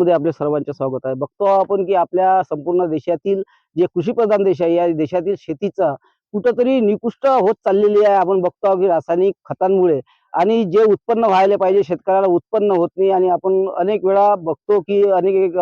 मध्ये आपले सर्वांचे स्वागत आहे. बघतो आपण की आपल्या संपूर्ण देशातील जे कृषीप्रधान देश आहे या देशातील शेतीचा कुठंतरी निकृष्ट होत चाललेली आहे. आपण बघतो की रासायनिक खतांमुळे आणि जे उत्पन्न व्हायला पाहिजे शेतकऱ्याला उत्पन्न होत नाही आणि आपण अनेक वेळा बघतो की अनेक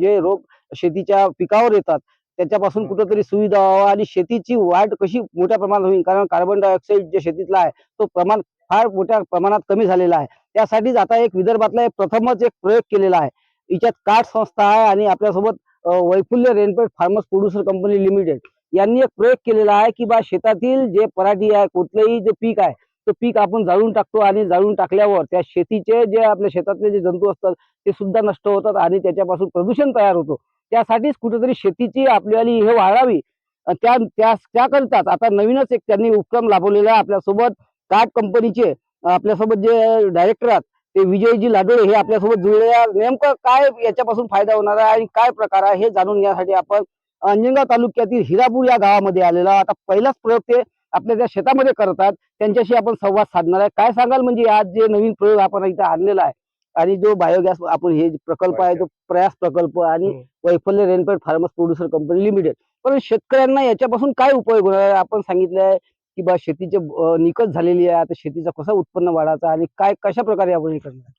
जे रोग शेतीच्या पिकावर येतात त्याच्यापासून. कुठंतरी सुविधा व्हावा आणि शेतीची वाढ कशी मोठ्या प्रमाणात होईल? कारण कार्बन डायऑक्साईड जे शेतीतला आहे तो प्रमाण फार मोठ्या प्रमाणात कमी झालेला आहे. त्यासाठीच आता एक विदर्भातला एक प्रथमच एक प्रयोग केलेला आहे. हिच्यात काठ संस्था आहे आणि आपल्यासोबत Vaipulya rainfed farmers producer company limited यांनी एक प्रयोग केलेला आहे की बा शेतातील जे पराठी आहे कुठलंही जे पीक आहे ते पीक आपण जाळून टाकतो आणि जाळून टाकल्यावर त्या शेतीचे जे आपल्या शेतातले जे जंतू असतात ते सुद्धा नष्ट होतात आणि त्याच्यापासून प्रदूषण तयार होतो. त्यासाठीच कुठेतरी शेतीची आपल्याला हे वाढावी. त्या त्या त्याकरिताच आता नवीनच एक त्यांनी उपक्रम लाभवलेला आहे आपल्यासोबत काट कंपनीचे आपल्यासोबत जे डायरेक्टर आहेत ते विजयजी लाडोळे हे आपल्यासोबत जुळले नेमकं काय याच्यापासून फायदा होणार आहे आणि काय प्रकार आहे हे जाणून घेण्यासाठी आपण अंजनगाव तालुक्यातील हिरापूर या गावामध्ये आलेलो. आता पहिलाच प्रयोग ते आपल्या त्या शेतामध्ये करतात त्यांच्याशी आपण संवाद साधणार आहे काय सांगाल म्हणजे आज जे नवीन प्रयोग आपण इथं आणलेला आहे आणि जो बायोगॅस आपण हे जे प्रकल्प आहे तो प्रयास प्रकल्प आणि. Vaiphalya rainfed farmers producer company limited पण शेतकऱ्यांना याच्यापासून काय उपयोग होणार आहे आपण सांगितलं आहे की बा शेतीचे निकट झालेली आहे आता शेतीचा कसा उत्पन्न वाढायचा आणि काय कशा प्रकारे आपण हे करणार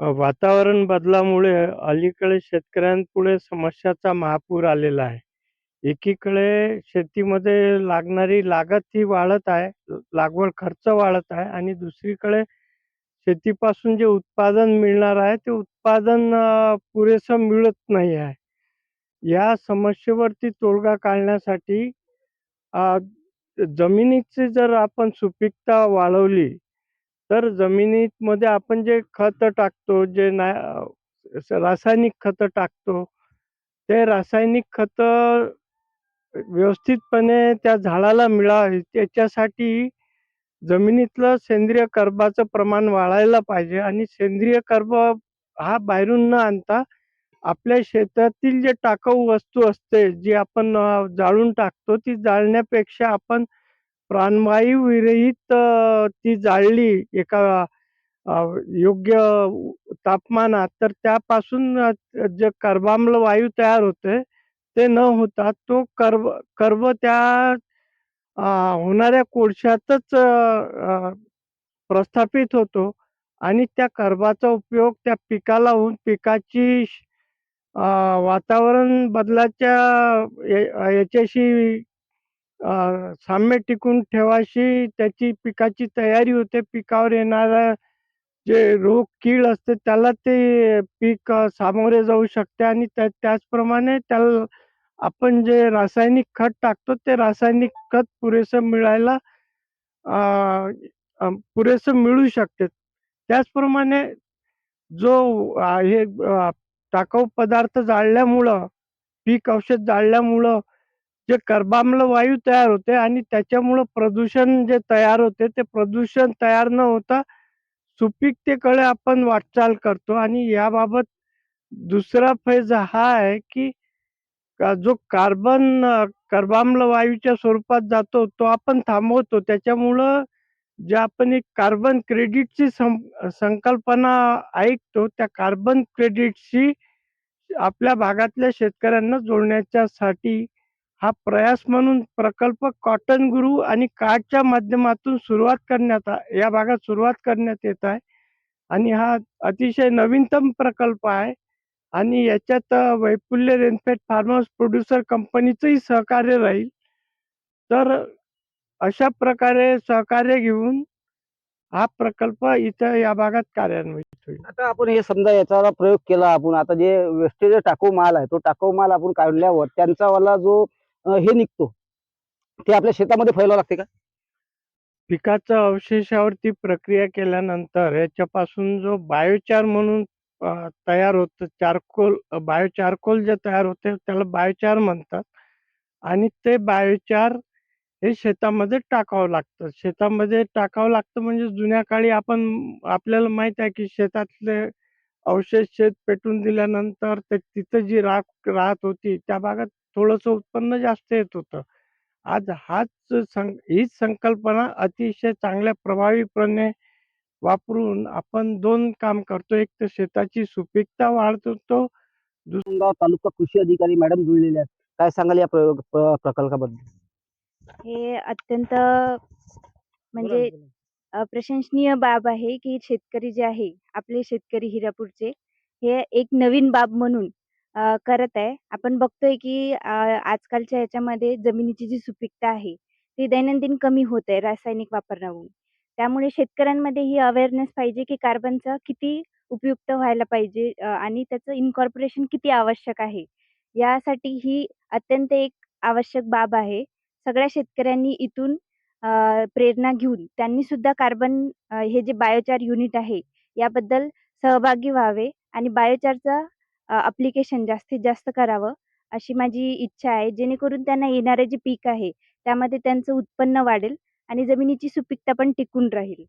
वातावरण बदलामुळे अलीकडे शेतकऱ्यांपुढे समस्याचा महापूर आलेला आहे. एकीकडे शेतीमध्ये लागणारी लागत ही वाढत आहे, लागवड खर्च वाढत आहे आणि दुसरीकडे शेतीपासून जे उत्पादन मिळणार आहे ते उत्पादन पुरेसं मिळत नाही आहे. या समस्येवरती तोडगा काढण्यासाठी जमिनीची जर आपण सुपीकता वाढवली तर जमिनीमध्ये आपण जे खत टाकतो जे ना रासायनिक खत टाकतो ते रासायनिक खत व्यवस्थितपणे त्या झाडाला मिळावे त्याच्यासाठी जमिनीतलं सेंद्रिय कर्बाचं प्रमाण वाढायला पाहिजे आणि सेंद्रिय कर्ब हा बाहेरून न आणता आपल्या शेतातील जे टाकाऊ वस्तू असते जी आपण जाळून टाकतो ती जाळण्यापेक्षा आपण प्राणवायू विरहित ती जाळली एका योग्य तापमानात तर त्यापासून जे कर्बाम्ल वायू तयार होते ते न होता तो कर्ब कर्ब त्या होणाऱ्या कोळशातच प्रस्थापित होतो आणि त्या कर्बाचा उपयोग त्या पिकाला होऊन पिकाची श- वातावरण बदलाच्या याच्याशी साम्य टिकून ठेवाशी त्याची पिकाची तयारी होते पिकावर येणाऱ्या जे रोग कीड असते त्याला ते पीक सामोरे जाऊ शकते आणि त्या त्याचप्रमाणे त्याला आपण जे रासायनिक खत टाकतो ते रासायनिक खत पुरेसं मिळायला पुरेसं मिळू शकते. त्याचप्रमाणे जो हे टाकाऊ पदार्थ जाळल्यामुळं, पीक औषध जाळल्यामुळं जे कर्बाम्ल वायू तयार होते आणि त्याच्यामुळं प्रदूषण जे तयार होते, ते प्रदूषण तयार न होता सुपीकतेकडे आपण वाटचाल करतो आणि याबाबत दुसरा फैज हा आहे, की का जो कार्बन कर्बाम्ल वायूच्या स्वरूपात जातो, तो आपण थांबवतो. त्याच्यामुळं जे आपण एक कार्बन क्रेडिटची सं संकल्पना ऐकतो, त्या कार्बन क्रेडिटशी आपल्या भागातल्या शेतकऱ्यांना जोडण्याच्यासाठी हा प्रयास म्हणून प्रकल्प कॉटन गुरु आणि कार्डच्या माध्यमातून सुरुवात करण्यात या भागात सुरुवात करण्यात येत आहे आणि हा अतिशय नवीनतम प्रकल्प आहे आणि याच्यात Vaipulya rainfed rainfed farmers producer कंपनीचंही सहकार्य राहील. तर अशा प्रकारे सहकार्य घेऊन हा प्रकल्प इथं या भागात कार्यान्वित होईल. आता आपण हे समजा याचा प्रयोग केला आपण आता जे वेस्टेज टाकाऊ माल आहे तो टाकाऊ माल आपण काढल्यावर त्यांचा वाला जो हे निघतो ते आपल्या शेतामध्ये फैलावं लागते का पिकाच्या अवशेषावरती प्रक्रिया केल्यानंतर याच्यापासून जो बायोचार म्हणून तयार होतं चारकोल बायोचारकोल जे तयार होते त्याला बायोचार म्हणतात आणि ते बायोचार हे शेतामध्ये टाकावं लागतं. शेतामध्ये टाकावं लागतं म्हणजे जुन्या काळी आपण आपल्याला माहीत आहे की शेतातले अवशेष शेत पेटून दिल्यानंतर ते तिथं जी राख राहत होती त्या भागात थोडंसं उत्पन्न जास्त येत होतं. आज हाच सं हीच संकल्पना अतिशय चांगल्या प्रभावीपणे वापरून आपण दोन काम करतो. एक तर शेताची सुपीकता वाढतो दुसरा तालुका कृषी अधिकारी मॅडम जुळलेल्या आहेत काय सांगाल या प्रयोग प्रकल्पाबद्दल हे अत्यंत म्हणजे अ, प्रशंसनीय बाब आहे की शेतकरी जे आहे आपले शेतकरी हिरापूरचे हे एक नवीन बाब म्हणून अ, करत आहे. आपण बघतोय की अ, आजकालच्या याच्यामध्ये जमिनीची जी सुपीकता आहे ती दैनंदिन कमी होत आहे रासायनिक वापरामुळे त्यामुळे शेतकऱ्यांमध्ये ही अवेअरनेस पाहिजे की कार्बनचा किती उपयुक्त व्हायला पाहिजे अ, आणि त्याचं इन्कॉर्पोरेशन किती आवश्यक आहे. यासाठी ही अत्यंत एक आवश्यक बाब आहे. सगळ्या शेतकऱ्यांनी इथून प्रेरणा घेऊन त्यांनी सुद्धा कार्बन हे जे बायोचार युनिट आहे याबद्दल सहभागी व्हावे आणि बायोचारचं अप्लिकेशन जास्तीत जास्त करावं अशी माझी इच्छा आहे. जेणेकरून त्यांना येणारे जे पीक आहे त्यामध्ये त्यांचं उत्पन्न वाढेल आणि जमिनीची सुपीकता पण टिकून राहील.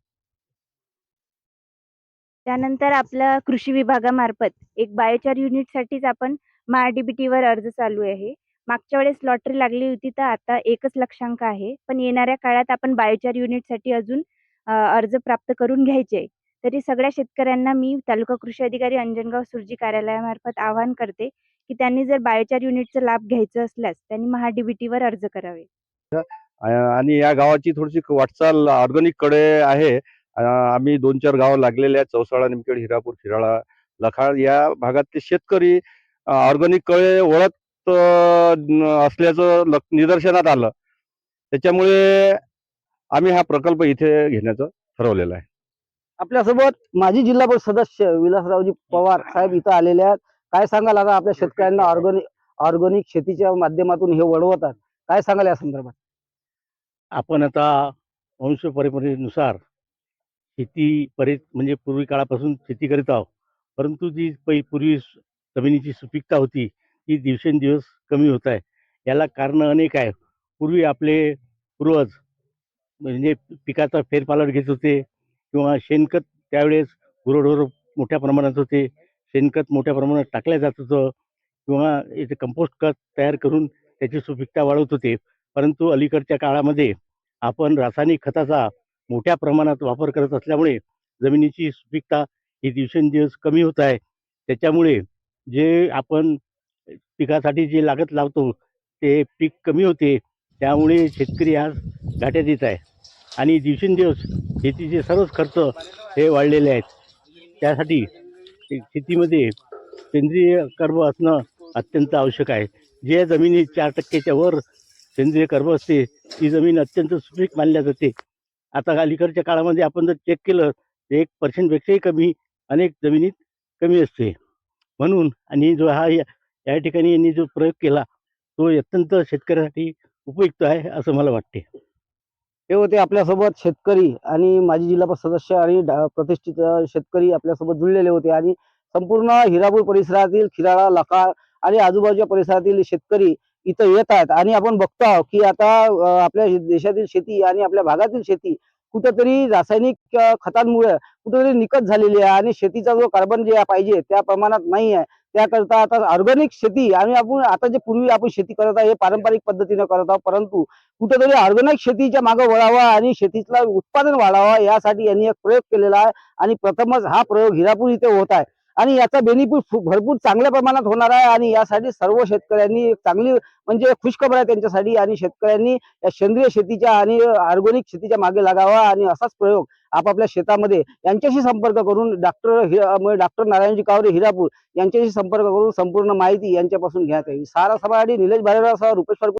त्यानंतर आपल्या कृषी विभागामार्फत एक बायोचार युनिटसाठीच आपण महाडीबीटीवर अर्ज चालू आहे. मागच्या वेळेस लॉटरी लागली होती तर आता एकच लक्षांक आहे. पण येणाऱ्या काळात आपण बायोचार युनिटसाठी अजून अर्ज प्राप्त करून घ्यायचे. तरी सगळ्या शेतकऱ्यांना मी तालुका कृषी अधिकारी अंजनगाव सुरजी कार्यालयामार्फत आवाहन करते की त्यांनी जर बायोचार युनिटचा लाभ घ्यायचा असल्यास त्यांनी महाडीबीटीवर अर्ज करावे. आणि या गावाची थोडीशी वाटचाल ऑर्गॅनिककडे आहे. आम्ही दोन चार गाव लागलेले आहेत चौसाळा निमखेड हिरापूर खिराळा लखाळ या भागातले शेतकरी ऑर्गॅनिककडे ओळख असल्याचं निदर्शनात आलं. त्याच्यामुळे आम्ही हा प्रकल्प इथे घेण्याचं ठरवलेलं आहे. आपल्यासोबत माजी जिल्हा परिषद सदस्य विलासरावजी पवार साहेब इथं आलेले आहेत. काय सांगाल आता आपल्या शेतकऱ्यांना ऑर्गॅनिक ऑर्गॅनिक शेतीच्या माध्यमातून हे वळवतात? काय सांगाल या संदर्भात? आपण आता वंश परंपरेनुसार शेती परि म्हणजे पूर्वी काळापासून शेती करीत आहोत. परंतु जी पै पूर्वी जमिनीची सुपीकता होती ही दिवसेंदिवस कमी होत आहे. याला कारणं अनेक आहे पूर्वी आपले पूर्वज म्हणजे पिकाचा फेरपालट घेत होते किंवा शेणखत त्यावेळेस गुरढोर मोठ्या प्रमाणात होते. शेणखत मोठ्या प्रमाणात टाकलं जात होतं किंवा इथे कंपोस्ट खत तयार करून त्याची सुपीकता वाढवत होते. परंतु अलीकडच्या काळामध्ये आपण रासायनिक खताचा मोठ्या प्रमाणात वापर करत असल्यामुळे जमिनीची सुपीकता ही दिवसेंदिवस कमी होत आहे. त्याच्यामुळे जे आपण पिकासाठी जे लागत लावतो ते पीक कमी होते त्यामुळे शेतकरी आज घाट्यात येत आहे. आणि दिवसेंदिवस शेतीचे सर्वच खर्च हे वाढलेले आहेत. त्यासाठी शेतीमध्ये सेंद्रिय कर्ब असणं अत्यंत आवश्यक आहे. जे जमिनी चार टक्क्याच्या वर सेंद्रिय कर्ब असते ती जमीन अत्यंत सुपीक मानल्या जाते. आता अलीकडच्या काळामध्ये आपण जर चेक केलं तर एक पर्सेंटपेक्षाही कमी अनेक जमिनीत कमी असते. म्हणून आणि जो हा या ठिकाणी यांनी जो प्रयोग केला तो अत्यंत शेतकऱ्यासाठी उपयुक्त आहे असं मला वाटते हे होते आपल्यासोबत शेतकरी आणि माजी जिल्हा सदस्य आणि प्रतिष्ठित शेतकरी आपल्यासोबत जुळलेले होते आणि संपूर्ण हिरापूर परिसरातील खिराळा लखाळ आणि आजूबाजूच्या परिसरातील शेतकरी इथं येत आहेत. आणि आपण बघतो आहोत की आता आपल्या देशातील शेती आणि आपल्या भागातील शेती कुठंतरी रासायनिक खतांमुळे कुठंतरी निकट झालेली आहे आणि शेतीचा जो कार्बन जे पाहिजे त्या प्रमाणात नाही आहे. त्याकरता आता ऑर्गॅनिक शेती आणि आपण आता जे पूर्वी आपण शेती करत आहोत हे पारंपरिक पद्धतीने करत आहोत परंतु कुठेतरी ऑर्गॅनिक शेतीच्या मागे वळावा आणि शेतीतला उत्पादन वाढावा यासाठी यांनी एक प्रयोग केलेला आहे. आणि प्रथमच हा प्रयोग हिरापूर इथे होत आहे. आणि याचा बेनिफिट भरपूर चांगल्या प्रमाणात होणार आहे आणि यासाठी सर्व शेतकऱ्यांनी चांगली म्हणजे खुशखबर आहे त्यांच्यासाठी आणि शेतकऱ्यांनी या सेंद्रिय शेतीच्या आणि ऑर्गॅनिक शेतीच्या मागे लागावा आणि असाच प्रयोग आपापल्या शेतामध्ये यांच्याशी संपर्क करून डॉक्टर डॉक्टर नारायणजी कावरे हिरापूर यांच्याशी संपर्क करून संपूर्ण माहिती यांच्यापासून घ्यात आहे सारा समाडी निलेश भारेराव रुपेश